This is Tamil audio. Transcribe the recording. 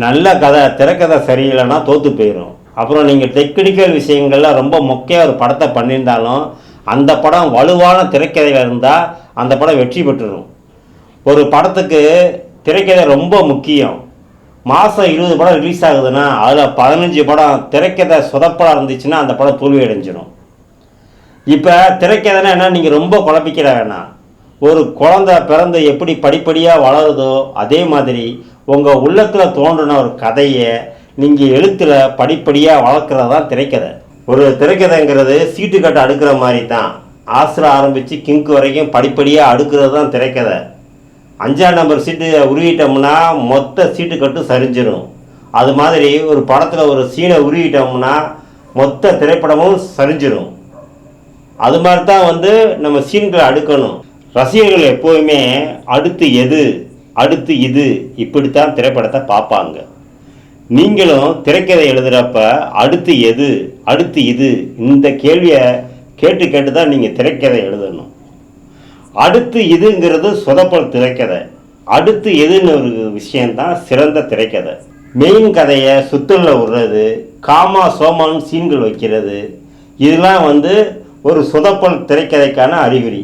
நல்ல கதை திரைக்கதை சரியில்லைன்னா தோற்று போயிடும் அப்புறம் நீங்கள் டெக்னிக்கல் விஷயங்களில் ரொம்ப முக்கிய ஒரு படத்தை பண்ணியிருந்தாலும் அந்த படம் வலுவான திரைக்கதையில் இருந்தால் அந்த படம் வெற்றி பெற்றுடும் ஒரு படத்துக்கு திரைக்கதை ரொம்ப முக்கியம். மாதம் இருபது படம் ரிலீஸ் ஆகுதுன்னா அதில் பதினஞ்சு படம் திரைக்கதை சொதப்பலாக இருந்துச்சுன்னா அந்த படம் தோல்வி அடைஞ்சிடும் இப்போ திரைக்கதைனா என்ன? நீங்கள் ரொம்ப குழப்பிக்கிற வேணாம். ஒரு குழந்தை பிறந்து எப்படி படிப்படியாக வளருதோ அதே மாதிரி உங்கள் உள்ளத்தில் தோன்றின ஒரு கதையை நீங்கள் எழுத்தில் படிப்படியாக வளர்க்குறது தான் திரைக்கதை. ஒரு திரைக்கதைங்கிறது சீட்டு கட்டை அடுக்கிற மாதிரி தான் ஆசிர ஆரம்பித்து கிங்கு வரைக்கும் படிப்படியாக அடுக்கிறது தான் திரைக்கதை. அஞ்சாம் நம்பர் சீட்டு உருவிட்டோம்னா மொத்த சீட்டு கட்டு சரிஞ்சிடும் அது மாதிரி ஒரு படத்தில் ஒரு சீனை உருவிட்டோம்னா மொத்த திரைப்படமும் சரிஞ்சிடும் அது மாதிரி தான் வந்து நம்ம சீன்களை அடுக்கணும். ரசிகர்கள் எப்போதுமே அடுத்து எது அடுத்து இது இப்படித்தான் திரைப்படத்தை பார்ப்பாங்க. நீங்களும் திரைக்கதை எழுதுகிறப்ப அடுத்து எது அடுத்து இது இந்த கேள்வியை கேட்டு கேட்டு தான் நீங்கள் திரைக்கதை எழுதணும். அடுத்து இதுங்கிறது சொதப்பல் திரைக்கதை. அடுத்து எதுன்னு ஒரு விஷயந்தான் சிறந்த திரைக்கதை. மெயின் கதையை சுத்தலில் விடுறது காமா சோமான் சீன்கள் வைக்கிறது இதெல்லாம் வந்து ஒரு சொதப்பல் திரைக்கதைக்கான அறிகுறி.